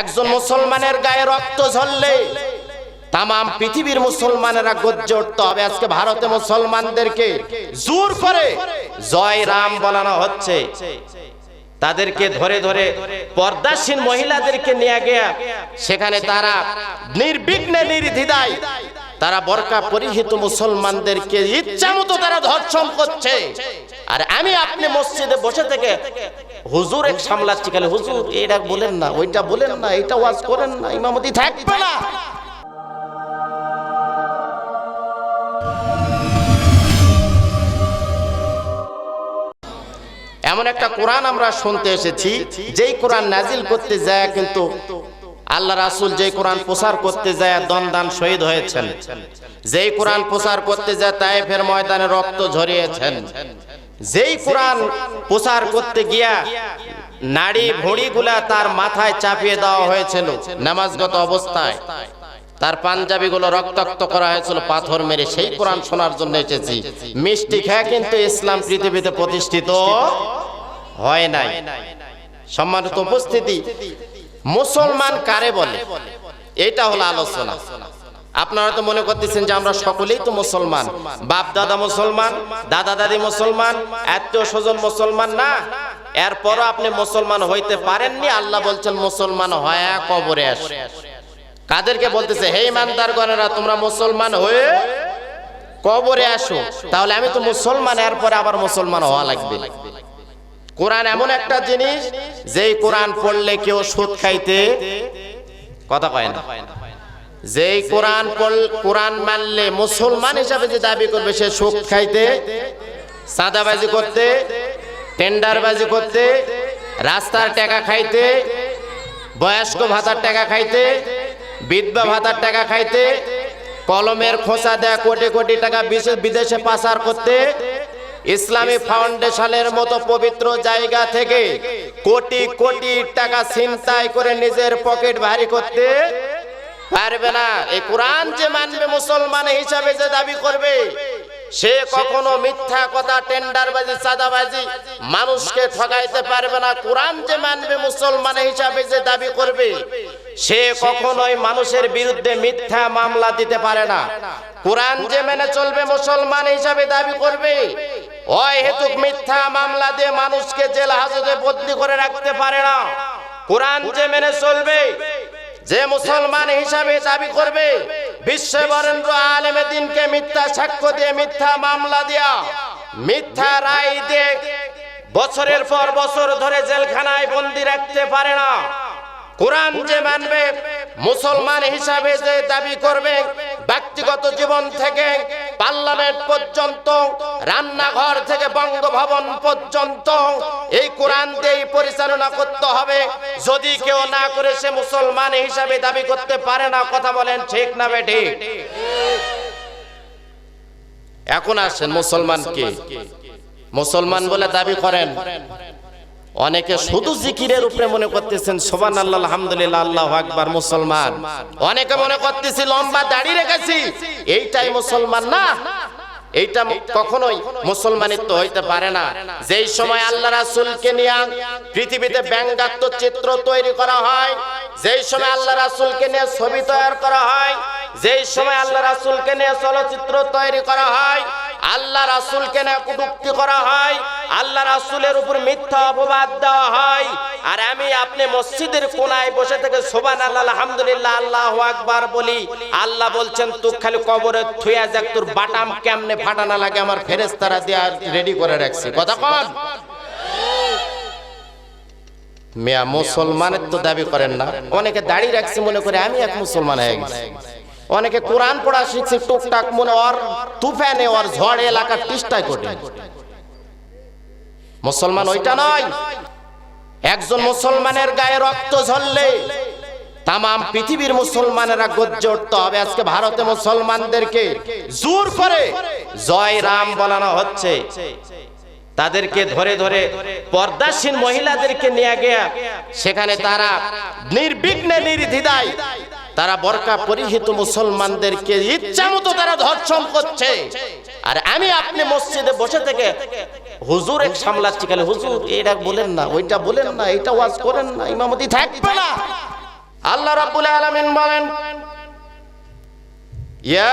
একজন মুসলমানের গায়ে রক্ত ঝরলে তাম পৃথিবীর মুসলমানেরা গজ্জে উঠতে হবে। আজকে ভারতে মুসলমানদেরকে জোর করে জয় রাম বলানো হচ্ছে। তাদেরকে ধরে ধরে পর্দাসীন মহিলাদেরকে নিয়ে গিয়া সেখানে তারা নির্বিঘ্নে নির্দ্বিধায় তারা বরকা পরিহিত মুসলমানদেরকে ইচ্ছা মতো তারা ধর্ষণ করছে। আর আমি আপনি মসজিদে বসে থেকে হুজুর এক সামলাচ্ছি, খালি হুজুর, এটা বলেন না, ওইটা বলেন না, এটা ওয়াজ করেন না ইমামতি থাকবে না। এমন একটা কোরআন আমরা শুনতে এসেছি, যেই কোরআন নাজিল করতে যায় কিন্তু আল্লাহ রাসুল যেই কোরআন প্রচার করতে যায় দনদান শহীদ হয়েছেন। যেই কোরআন প্রচার করতে যায়, তাইফের ময়দানে রক্ত ঝরিয়েছেন। যেই কোরআন প্রচার করতে গিয়া নারী ভুঁড়িগুলা তার মাথায় চাপিয়ে দেওয়া হয়েছিল, নামাজগত অবস্থায়। তার পাঞ্জাবি গুলো রক্তাক্ত করা হয়েছিল, পাথর মেরে। সেই কোরআন শোনার জন্য এসেছি। মিষ্টি খেয়ে কিন্তু ইসলাম পৃথিবীতে প্রতিষ্ঠিত হয় নাই। সম্মানিত উপস্থিতি, মুসলমান কারে বলে? এটা হলো আলোচনা। আপনারা তো মনে করতেছেন যে আমরা সকলেই তো মুসলমান। বাপ দাদা মুসলমান দাদা দাদি মুসলমান, আত্মীয় স্বজন মুসলমান না। এরপরও আপনি মুসলমান হইতে পারেননি, আল্লাহ বলছেন মুসলমান হয় কবরে আসে। কাদেরকে বলতেছে, হে ইমানদার গণেরা তোমরা মুসলমান হয়ে কবরে আসো। তাহলে আমি তো মুসলমান, এরপরে আবার মুসলমান হওয়া লাগবে। কোরআন এমন একটা জিনিস, যেই কোরআন পড়লে কেউ সুদ খাইতে কথা কয় না। যেই কোরআন কোরআন মানলে মুসলমান হিসাবে যে দাবি করবে সে সুদ খাইতে সাদাবাজি করতে, টেন্ডারবাজি করতে, রাস্তার টাকা খাইতে, বয়স্ক ভাতার টাকা খাইতে, বিধবা ভাতার টাকা খাইতে, কলমের খোঁচা দেয়া কোটি কোটি টাকা বিশে- বিদেশে পাচার করতে, ইসলামী ফাউন্ডেশনের মতো পবিত্র জায়গা থেকে কোটি কোটি টাকা ছিনতাই করে নিজের পকেট ভারী করতে পারবে না। এই কোরআন যে মানবে মুসলমান হিসাবে যে দাবি করবে, সে কখনো মিথ্যা কথা, টেন্ডারবাজি, চাঁদাবাজি মানুষকে ঠকাইতে পারবে না। কোরআন যে মানবে মুসলমান হিসাবে যে দাবি করবে, সে কখনোই মানুষের বিরুদ্ধে মিথ্যা মামলা দিতে পারে না। কোরআন যে মেনে চলবে মুসলমান হিসাবে দাবি করবে, ওই হেতুক মিথ্যা মামলা দিয়ে মানুষকে জেল হাজতে বদলি করে রাখতে পারে না। কোরআন যে মেনে চলবে যে মুসলমান হিসাবে দাবি করবে, বিশ্ব বরেন্দ্র আলেমে দিনকে মিথ্যা সাক্ষ্য দিয়ে, মিথ্যা মামলা দিয়া, মিথ্যা রায় দিয়ে বছরের পর বছর ধরে জেলখানায় বন্দি রাখতে পারে না। কোরআন যে মানবে, মুসলমান হিসাবে যে দাবি করবে ব্যক্তিগত জীবন থেকে পার্লামেন্ট পর্যন্ত, রান্নাঘর থেকে বঙ্গভবন পর্যন্ত, এই কোরআন দিয়েই পরিচালনা করতে হবে। যদি কেউ না করে সে মুসলমান হিসাবে দাবি করতে পারে না, কথা বলেন ঠিক না বেঠি এখন আসেন মুসলমান কে? মুসলমান বলে দাবি করেন। অনেকে শুধু জিকিরের উপরে মনে করতেছেন সোবান আল্লাহ আলহামদুলিল্লাহ, আল্লাহ আকবার, মুসলমান। অনেকে মনে করতেছি, লম্বা দাড়ি রেখেছি। এইটাই মুসলমান না? এইটা কখনোই মুসলমানিত্ব হইতে পারে না। যেই সময় আল্লাহ রাসুলকে নিয়ে পৃথিবীতে ব্যঙ্গাত্মক চিত্র তৈরি করা হয়, যেই সময় আল্লাহ রাসুলকে নিয়ে ছবি তৈরি করা হয়, যেই সময় আল্লাহ রাসূলকে নিয়ে চলচ্চিত্র তৈরি করা হয় আল্লাহ রাসূলকে নিয়ে কটূক্তি করা হয়, আল্লাহ রাসূলের উপর মিথ্যা অপবাদ দেওয়া হয়। আর আমি আপনি মসজিদের কোনায় বসে থেকে সোবান আল্লাহ আলহামদুলিল্লাহ, আল্লাহ আকবার বলি, আল্লাহ বলছেন তুই খালি কবরে থুয়া যাক, তোর বাটাম কেমনে ফাটানা লাগে, আমার ফেরেশতারা দিয়ে রেডি করে রাখছি। কথা কন। মিয়া, মুসলমানের তো দাবি করেন না। অনেকে দাড়ি রাখছে মনে করে, আমি এক মুসলমান হয়ে গেছি। অনেকে কোরআন পড়া শিখছে, টুকটাক মনে ওর তুফানে ওর ঝড় এলাকার টিস্টাই করে মুসলমান ওইটা নয়, একজন মুসলমানের গায়ে রক্ত ঝরলে তাম পৃথিবীর মুসলমানেরা গজ্জে উঠতে হবে। আজকে ভারতে মুসলমানদেরকে জোর করে জয় রাম বলানো হচ্ছে। তাদেরকে ধরে ধরে পর্দাসীন মহিলাদেরকে নিয়ে গিয়া সেখানে তারা নির্বিঘ্নে নির্দ্বিধায় তারা বরকা পরিহিত মুসলমানদেরকে ইচ্ছা মতো তারা ধর্ষণ করছে। আর আমি আপনি মসজিদে বসে থেকে হুজুর এক সামলাচ্ছি, খালি হুজুর, এটা বলেন না, ওইটা বলেন না, এটা ওয়াজ করেন না, ইমামতি থাকবে না। আল্লাহ রাব্বুল আলামিন বলেন, ইয়া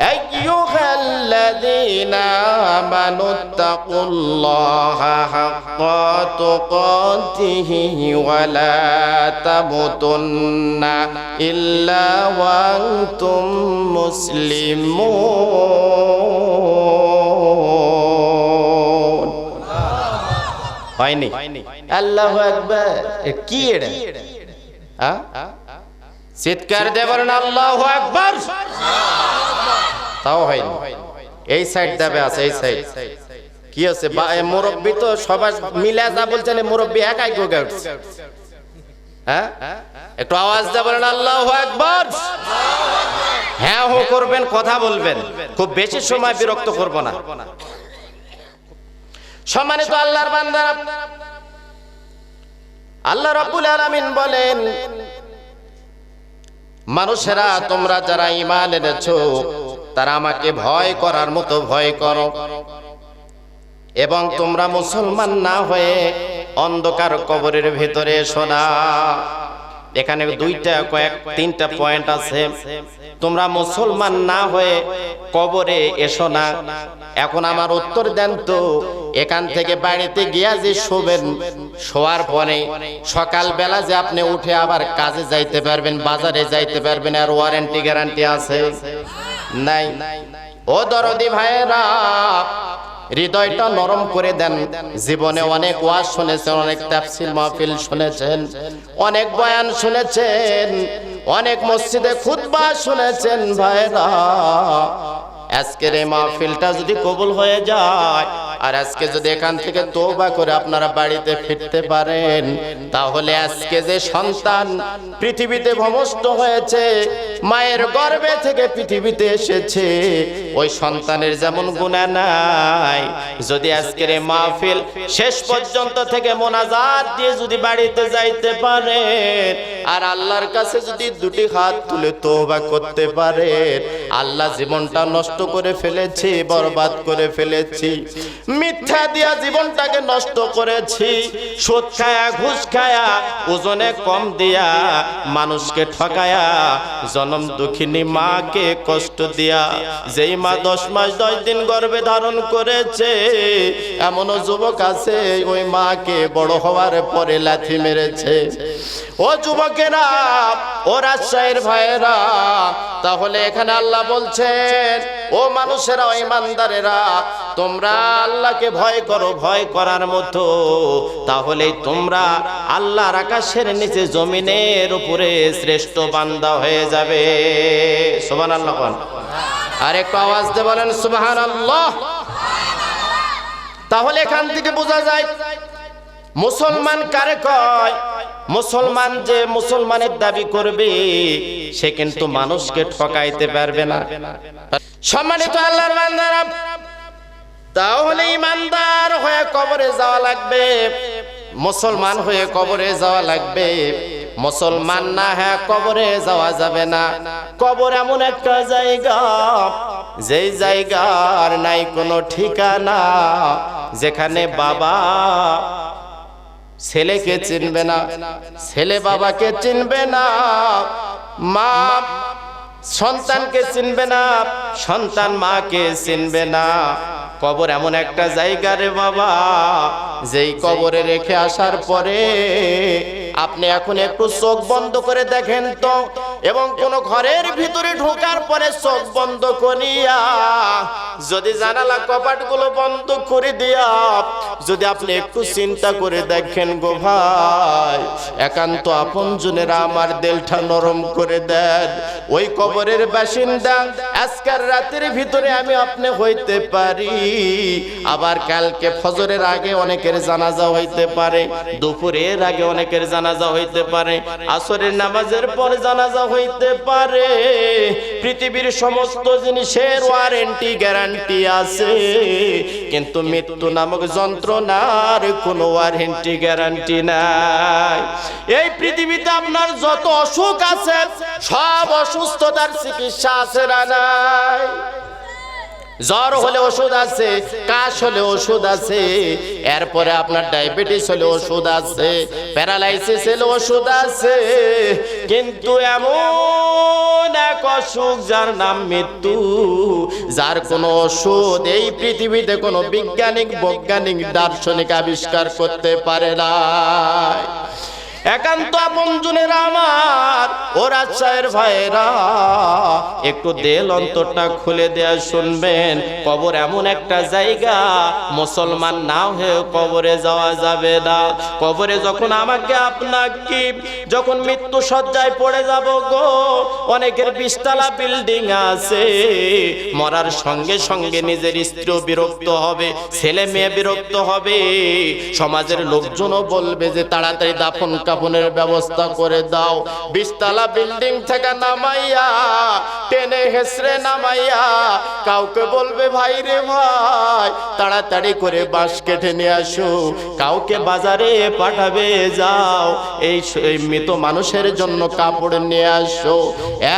أيها الذين آمنوا اتقوا الله حق تقاته ولا تموتن إلا وأنتم مسلمون হয়নি আল্লাহ আকবার এ কি এটা হ্যাঁ চিৎকার দেবেন আল্লাহ আকবার তাও হয়নি। এই সাইড দেবে আছে, এই সাইড কি আছে মুরব্বি তো সবার মিলে যা বলছেন মুরব্বি একাই গোগে উঠছে হ্যাঁ? একটু আওয়াজ দিয়ে বলেন, আল্লাহ আকবার। হ্যাঁ হো করবেন, কথা বলবেন। খুব বেশি সময় বিরক্ত করব না। সম্মানিত আল্লাহর বান্দারা আল্লাহ রাব্বুল আলামিন বলেন, মানুষেরা, তোমরা যারা ঈমান এনেছো তারা আমাকে ভয় করার মতো ভয় করো। এবং তোমরা মুসলমান না হয়ে অন্ধকার কবরের ভিতরে এসো না। এখানে দুইটা কয়েক, তিনটা পয়েন্ট আছে। তোমরা মুসলমান না হয়ে কবরে এসো না। এখন আমার উত্তর দেন তো, এখান থেকে বাড়িতে গিয়া যে শোবেন, শোয়ার পরে সকাল বেলা যে আপনি উঠে আবার কাজে যাইতে পারবেন, বাজারে যাইতে পারবেন, আর ওয়ারেন্টি গ্যারান্টি আছে। নাই। ও দরদি ভাইরা হৃদয়টা নরম করে দেন। জীবনে অনেক ওয়াজ শুনেছেন, অনেক তাফসিল মাহফিল শুনেছেন, অনেক বয়ান শুনেছেন, অনেক মসজিদে খুতবা শুনেছেন ভাইরা আজকের এই মাহফিলটা যদি কবুল হয়ে যায় আর আজকে যদি এখান থেকে তোবা করে আপনারা বাড়িতে ফিরতে পারেন, তাহলে আজকে যে সন্তান পৃথিবীতে ভমষ্ট হয়েছে, মায়ের গর্ভে থেকে পৃথিবীতে এসেছে, ওই সন্তানের যেমন গুণা নাই, যদি আজকের এই মাহফিল শেষ পর্যন্ত থেকে মোনাজাত দিয়ে যদি বাড়িতে যাইতে পারেন, আর আল্লাহর কাছে যদি দুটি হাত তুলে তোবা করতে পারেন, আল্লাহ জীবনটা নষ্ট করে ফেলেছি, বরবাদ করে ফেলেছি। মিথ্যা দিয়া জীবনটাকে নষ্ট করেছি, সুদ খায়া, ঘুষ খায়া, ওজনে কম দিয়া মানুষকে ঠকায়া, জনম দুঃখিনী মাকে কষ্ট দিয়া। যেই মা দশ মাস দশ দিন গর্ভে ধারণ করেছে, এমনও যুবক আছে, ওই মাকে বড় হওয়ার পরে লাথি মেরেছে। ও যুবকেরা, ও রাজশাহীর ভাইয়েরা, তাহলে এখানে আল্লাহ বলছেন, ও মানুষেরা ইমানদারেরা তোমরা আল্লাহকে ভয় করো, ভয় করার মতো। তাহলে তোমরা আল্লাহর আকাশের নিচে জমিনের উপরে শ্রেষ্ঠ বান্দা হয়ে যাবে। সুবহান আল্লাহ আর একটু আওয়াজ দিয়ে বলেন সুবহান আল্লাহ তাহলে এখান থেকে বোঝা যায়, মুসলমান কারে কয়? মুসলমান যে মুসলমানের দাবি করবে, সে কিন্তু মানুষকে ঠকাইতে পারবে না। সম্মানিত আল্লাহর বান্দারা তাহলে ইমানদার হয়ে কবরে যাওয়া লাগবে, মুসলমান হয়ে কবরে যাওয়া লাগবে, মুসলমান না হ্যাঁ কবরে যাওয়া যাবে না। কবর এমন একটা জায়গা, যেই জায়গার নাই কোনো ঠিকানা, যেখানে বাবা ছেলেকে চিনবে না, ছেলে বাবাকে চিনবে না, মা সন্তানকে চিনবে না, সন্তান মাকে চিনবে না। কবর এমন একটা জায়গা রে বাবা। যেই কবরে রেখে আসার পরে আপনি এখন একটু চোখ বন্ধ করে দেখেন তো, এবং কোন ঘরের ভিতরে ঢোকার পরে চোখ বন্ধ করিয়া যদি জানালা কপাটগুলো বন্ধ করে দিয়া যদি আপনি একটু চিন্তা করে দেখেন গো ভাই, একান্ত আপন আপনজনেরা আমার দেলটা নরম করে দেন। ওই কবরের বাসিন্দা, আজকার রাতের ভিতরে আমি আপনি হইতে পারি। আবার কালকে ফজরের আগে অনেকের জানাজা হইতে পারে, দুপুরের আগে অনেকের জানাজা হইতে পারে, আসরের নামাজের পরে জানাজা হইতে পারে। পৃথিবীর সমস্ত জিনিসের ওয়ারেন্টি গ্যারান্টি আছে, কিন্তু মৃত্যু নামক যন্ত্রণার কোনো ওয়ারেন্টি গ্যারান্টি নাই। এই পৃথিবীতে আপনার যত অসুখ আছে, সব অসুস্থতার চিকিৎসা আছে না নাই? জ্বর হলে ওষুধ আছে, কাশ হলে ওষুধ আছে, এরপরে আপনার ডায়াবেটিস হলে ওষুধ আছে, প্যারালাইসিস হলে ওষুধ আছে, কিন্তু এমন এক অসুখ যার নাম মৃত্যু, যার কোনো ওষুধ এই পৃথিবীতে কোনো বৈজ্ঞানিক বৈজ্ঞানিক, দার্শনিক আবিষ্কার করতে পারে না একান্ত আপন জনের আমার। ও রাজশাহের ভাইরা একটু দেল অন্তরটা খুলে দেয়া শুনবেন। কবর এমন একটা জায়গা, মুসলমান না হয়ে কবরে যাওয়া যাবে না। কবরে যখন আমাকে আপনাকে যখন মৃত্যু সজ্জায় পড়ে যাব গো, অনেকের বিশতলা বিল্ডিং আছে। মরার সঙ্গে সঙ্গে নিজের স্ত্রীও বিরক্ত হবে, ছেলে মেয়ে বিরক্ত হবে। সমাজের লোকজনও বলবে যে তাড়াতাড়ি দাফন কাফনের ব্যবস্থা করে দাও। বিশতলা বিল্ডিং থেকে নামাইয়া, টেনে হেসরে নামাইয়া, কাউকে বলবে, ভাই রে ভাই, তাড়াতাড়ি করে বাঁশ কেটে নিয়ে আসো। কাউকে বাজারে পাঠাবে, যাও। এই মৃত মানুষের জন্য কাপড় নিয়ে আসো।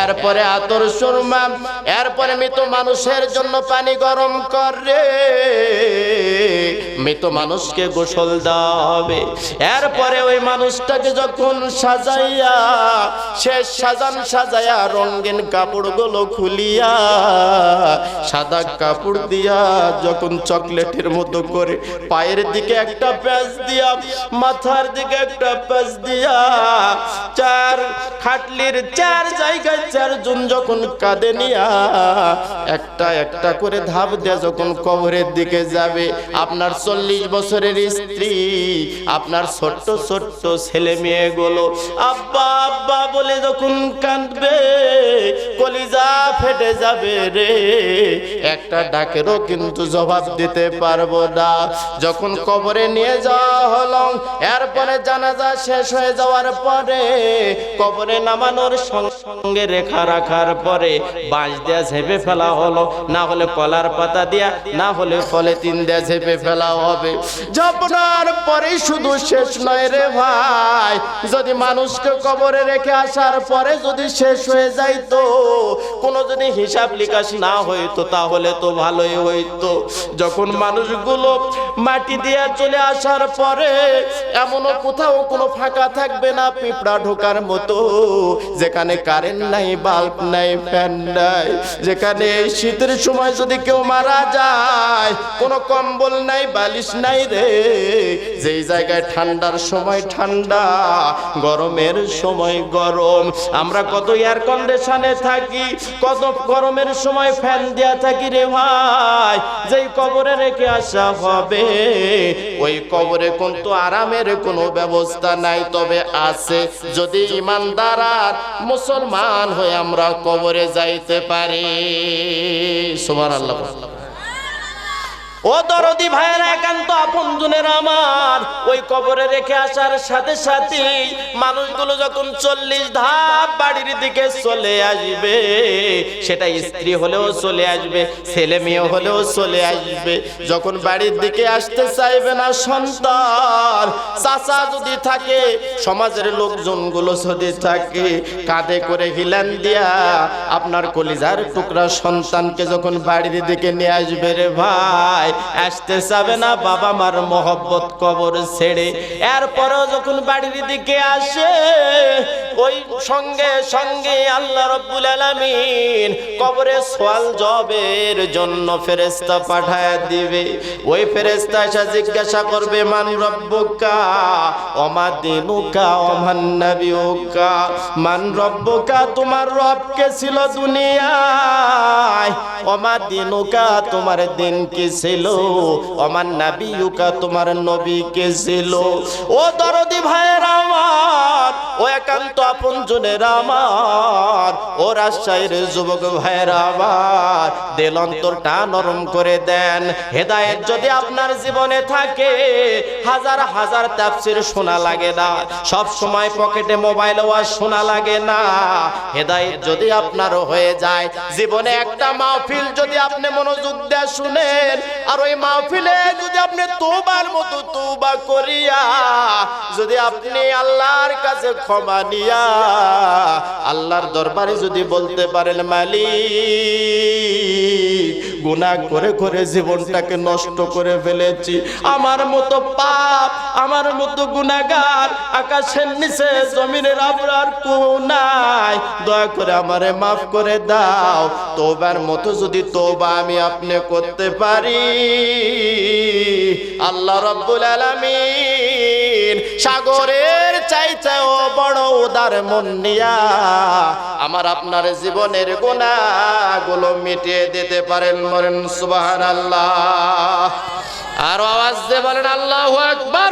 এরপরে আতর সুরমা, এরপরে মৃত মানুষের জন্য পানি গরম করে মৃত মানুষকে গোসল দেওয়া হবে এরপরে ওই মানুষটাকে যখন সাজাইয়া শেষ সাজান সাজাইয়া রঙিন কাপড়গুলো খুলিয়া, সাদা কাপড় দিয়া যখন চকলেটের মতো করে পায়ের দিকে একটা প্যাচ দিয়া, মাথার দিকে একটা প্যাচ দিয়া, চার খাটলির চার জায়গায় চারজন যখন কাঁদে নিয়া, একটা একটা করে ধাপ দেয়া যখন কবরের দিকে যাবে, আপনার চল্লিশ বছরের স্ত্রী, আপনার ছোট্ট ছোট্ট ছেলে মেয়েগুলো আব্বা আব্বা বলে যখন কাঁদবে, কলিজা ফেটে যাবে রে। একটা ডাকেরও কিন্তু জবাব দিতে পারব না। যখন কবরে নিয়ে যাওয়া হলো, এরপরে জানাজা শেষ হয়ে যাওয়ার পরে কবরে নামানোর সঙ্গে রেখা রাখার পরে বাঁশ দেয়া ঝেপে ফেলা হলো। না হলে কলার পাতা দিয়া, না হলে ফলে তিন দেয়া ঝেপে ফেলা হবে। ঝাপনার পরে শুধু শেষ নয় রে ভাই। যদি মানুষকে কবরে রেখে আসার পরে যদি শেষ হয়ে যাইতো, কোনো যদি হিসাব নিকাশ না হইতো, তাহলে তো ভালোই হইতো। যখন মানুষগুলো মাটি দিয়ে চলে আসার পরে এমনও কোথাও কোনো ফাঁকা থাকবে না, পিঁপড়া ঢোকার মতো। যেখানে কারেন্ট নাই বাল্ব নাই ফ্যান নাই, যেখানে শীতের সময় যদি কেউ মারা যায়, কোনো কম্বল নাই, বালিশ নাই রে। যেই জায়গায় ঠান্ডার সময় ঠান্ডা গরমের সময় গরম। আমরা কত এয়ার কন্ডিশনে থাকি, কত গরমের সময় ফ্যান দেয়া থাকি রে ভাই। যেই কবরে রেখে আসা হবে, ওই কবরে কিন্তু আরামের কোনো ব্যবস্থা নাই। তবে আছে যদি ইমানদার আর মুসলমান হয়ে আমরা কবরে যাইতে পারি। সুবহানাল্লাহ। আল্লাহ ও দরদি ভাইয়ের, একান্ত আপন আপনজনের আমার। ওই কবরে রেখে আসার সাথে সাথে মানুষগুলো যখন চল্লিশ ধাপ বাড়ির দিকে চলে আসবে, সেটা স্ত্রী হলেও চলে আসবে, ছেলে মেয়ে হলেও চলে আসবে। যখন বাড়ির দিকে আসতে চাইবে না সন্তান, চাচা যদি থাকে, সমাজের লোকজনগুলো যদি থাকে, কাঁধে করে হিলান দিয়া আপনার কলিজার টুকরা সন্তানকে যখন বাড়ির দিকে নিয়ে আসবে রে ভাই আসতে চাবে না বাবা মার মহব্বত কবর ছেড়ে। এরপরেও যখন বাড়ির দিকে আসে, ওই সঙ্গে সঙ্গে আল্লাহ রব্বুল আলামিন কবরে সোয়াল জবের জন্য ফেরেশতা পাঠায় দিবে। ওই ফেরেশতা এসে জিজ্ঞাসা করবে, মান রব্বুকা? ওমা দিনুকা ওমান নাবিউকা? মান রব্বুকা, তোমার রব কে ছিল দুনিয়ায়? ওমা দিনুকা, তোমার দিন কি ছিল? ওমান নাবিউকা তোমার নবী কে ছিল। ও দরদি ভাইয়ের আমার, ও একান্ত আপন জনের আমার, ও রাজশাহীর যুবক ভাইয়ের আমার, দেল অন্তরটা নরম করে দেন। হেদায়েত যদি আপনার জীবনে থাকে, হাজার হাজার তাফসির শোনা লাগে না। সব সময় পকেটে মোবাইল ওয়াজ শোনা লাগে না। হেদায়েত যদি আপনার হয়ে যায়, জীবনে একটা মাহফিল যদি আপনি মনোযোগ দিয়ে শুনেন আর ওই মাহফিলে যদি আপনি তোবার মতো তোবা করিয়া, যদি আপনি আল্লাহর কাছে ক্ষমা নিয়া, আল্লাহর দরবারে যদি বলতে পারেন মালিক গুনাহ করে করে জীবনটাকে নষ্ট করে ফেলেছি। আমার মতো পাপ, আমার মতো গুনাহগার আকাশের নিচে, জমিনের আবরার কোনায় দয়া করে আমারে মাফ করে দাও। তোবার মতো যদি তোবা আমি আপনি করতে পারি, আল্লাহ রব্বুল আলামিন সাগরের ও বড় উদার মন নিয়া আমার আপনার জীবনের গুনাহগুলো মিটিয়ে দিতে পারেন মরেন সুবহানাল্লাহ। আর আওয়াজ দিয়ে বলেন, আল্লাহ আকবার।